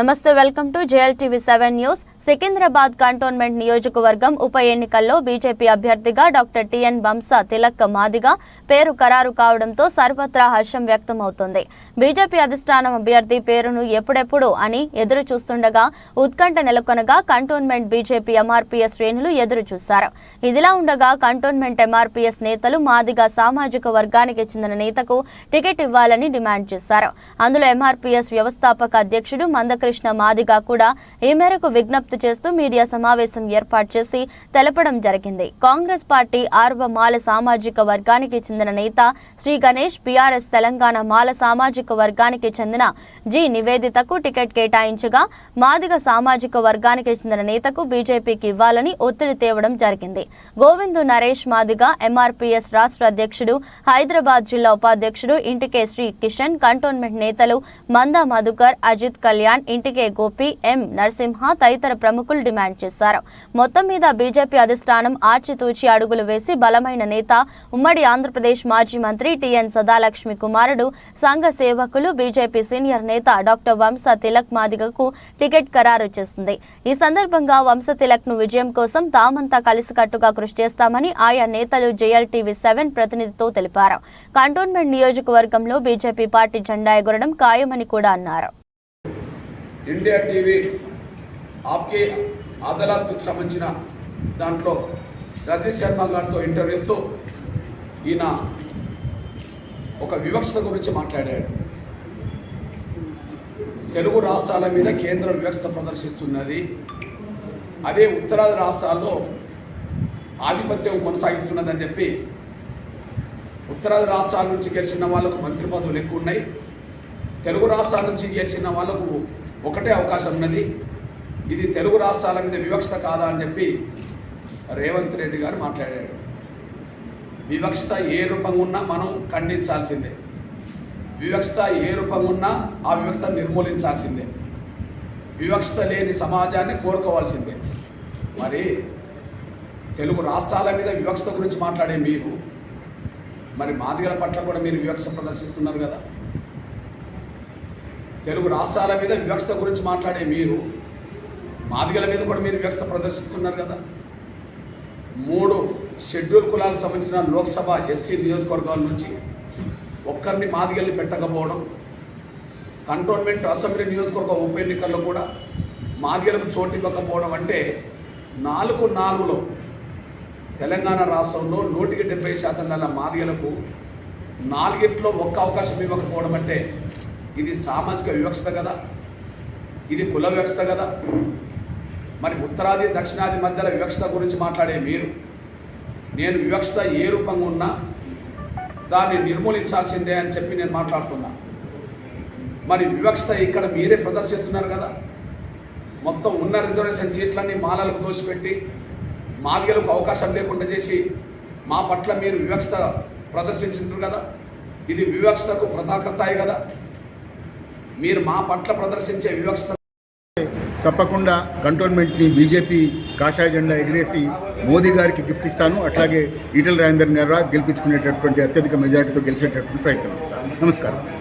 నమస్తే welcome to JL TV seven news. Secunderabad cantonment నియోజకవర్గం ఉప ఎన్నికల్లో బీజేపీ అభ్యర్థిగా డాక్టర్ టిఎన్ బంసా తిలక్ మాదిగా పేరు ఖరారు కావడంతో సర్వత్రా హర్షం వ్యక్తమవుతోంది. బీజేపీ అధిష్టానం అభ్యర్థి పేరును ఎప్పుడెప్పుడు అని ఎదురు చూస్తుండగా ఉత్కంఠ నెలకొనగా కంటోన్మెంట్ బీజేపీ ఎంఆర్పీఎస్ శ్రేణులు ఎదురు చూశారు. ఇదిలా ఉండగా కంటోన్మెంట్ ఎంఆర్పీఎస్ నేతలు మాదిగా సామాజిక వర్గానికి చెందిన నేతకు టికెట్ ఇవ్వాలని డిమాండ్ చేశారు. అందులో ఎంఆర్పీఎస్ వ్యవస్థాపక అధ్యక్షుడు మందకృష్ణ మాదిగా కూడా ఈ మేరకు విజ్ఞప్తి చేస్తూ మీడియా సమావేశం ఏర్పాటు చేసి తెలపడం జరిగింది. కాంగ్రెస్ పార్టీ ఆర్వ మాల సామాజిక వర్గానికి చెందిన నేత శ్రీ గణేష్ బీఆర్ఎస్ తెలంగాణ మాల సామాజిక వర్గానికి చెందిన జి నివేదితకు టికెట్ కేటాయించగా మాదిగ సామాజిక వర్గానికి చెందిన నేతకు బీజేపీకి ఇవ్వాలని ఒత్తిడి తేవడం జరిగింది. గోవిందు నరేష్ మాదిగ ఎంఆర్పీఎస్ రాష్ట్ర అధ్యక్షుడు హైదరాబాద్ జిల్లా ఉపాధ్యక్షుడు ఇంటికే శ్రీ కిషన్ కంటోన్మెంట్ నేతలు మందా మధుకర్ అజిత్ కళ్యాణ్ ఇంటికే గోపి ఎం నరసింహ తదితర ప్రముఖులు డిమాండ్ చేశారు. మొత్తం మీద బీజేపీ అధిష్టానం ఆచితూచి అడుగులు వేసి బలమైన నేత ఉమ్మడి ఆంధ్రప్రదేశ్ మాజీ మంత్రి టిఎన్ సదాలక్ష్మి కుమారుడు సంఘ సేవకులు బీజేపీ సీనియర్ నేత డాక్టర్ వంశ తిలక్ మాదిగకు టికెట్ ఖరారు చేసింది. ఈ సందర్భంగా వంశ తిలక్ను విజయం కోసం తామంతా కలిసికట్టుగా కృషి చేస్తామని ఆయా నేతలు జేఎల్టీవీ సెవెన్ ప్రతినిధితో తెలిపారు. కంటోన్మెంట్ నియోజకవర్గంలో బీజేపీ పార్టీ జెండా ఎగురడం ఖాయమని కూడా అన్నారు. ఇండియా టీవీ ఆప్కే అదాలత్కు సంబంధించిన దాంట్లో రజేష్ శర్మ గారితో ఇంటర్వ్యూ ఇస్తూ ఈయన ఒక వివక్షత గురించి మాట్లాడాడు తెలుగు రాష్ట్రాల మీద కేంద్రం వివక్షత ప్రదర్శిస్తున్నది అదే ఉత్తరాది రాష్ట్రాల్లో ఆధిపత్యం కొనసాగిస్తున్నదని చెప్పి ఉత్తరాది రాష్ట్రాల నుంచి గెలిచిన వాళ్ళకు మంత్రి పదవులు ఎక్కువ ఉన్నాయి తెలుగు రాష్ట్రాల నుంచి గెలిచిన వాళ్ళకు ఒకటే అవకాశం ఉన్నది ఇది తెలుగు రాష్ట్రాల మీద వివక్షత కాదా అని చెప్పి రేవంత్ రెడ్డి గారు మాట్లాడాడు వివక్షత ఏ రూపంగా ఉన్నా మనం ఖండించాల్సిందే. వివక్షత ఏ రూపంగా ఉన్నా ఆ వివక్షత నిర్మూలించాల్సిందే. వివక్షత లేని సమాజాన్ని కోరుకోవాల్సిందే. మరి తెలుగు రాష్ట్రాల మీద వివక్షత గురించి మాట్లాడే మీరు మరి మాదిగల పట్ల కూడా మీరు వివక్ష ప్రదర్శిస్తున్నారు కదా. తెలుగు రాష్ట్రాల మీద వివక్షత గురించి మాట్లాడే మీరు మాదిగల మీద కూడా మీరు వ్యవస్థ ప్రదర్శిస్తున్నారు కదా. మూడు షెడ్యూల్ కులాలకు సంబంధించిన లోక్సభ ఎస్సీ నియోజకవర్గాల నుంచి ఒక్కరిని మాదిగల్ని పెట్టకపోవడం కంటోన్మెంట్ అసెంబ్లీ నియోజకవర్గ ఉప ఎన్నికల్లో కూడా మాదిగలకు చోటు ఇవ్వకపోవడం అంటే నాలుగు నాలుగులో తెలంగాణ రాష్ట్రంలో నూటికి డెబ్బై శాతం నెల మాదిగలకు నాలుగిట్లో ఒక్క అవకాశం ఇవ్వకపోవడం అంటే ఇది సామాజిక వివక్షత కదా. ఇది కుల వివక్షత కదా. మరి ఉత్తరాది దక్షిణాది మధ్యల వివక్షత గురించి మాట్లాడే మీరు. నేను వివక్షత ఏ రూపంగా ఉన్నా దాన్ని నిర్మూలించాల్సిందే అని చెప్పి నేను మాట్లాడుతున్నా. మరి వివక్షత ఇక్కడ మీరే ప్రదర్శిస్తున్నారు కదా. మొత్తం ఉన్న రిజర్వేషన్ సీట్లన్నీ మాలలకు దోసిపెట్టి మావ్యలకు అవకాశం లేకుండా చేసి మా పట్ల మీరు వివక్షత ప్రదర్శించారు కదా. ఇది వివక్షతకు ప్రతాక స్థాయి కదా. మీరు మా పట్ల ప్రదర్శించే వివక్షత తప్పకుండా కంటోన్మెంట్ని బీజేపీ కాషాయ జెండా ఎగిరేసి మోదీ గారికి గిఫ్ట్ ఇస్తాను. అట్లాగే ఈటల రాజేందర్ గారు గెలిపించుకునేటటువంటి అత్యధిక మెజారిటీతో గెలిచేటటువంటి ప్రయత్నం చేస్తాను. నమస్కారం.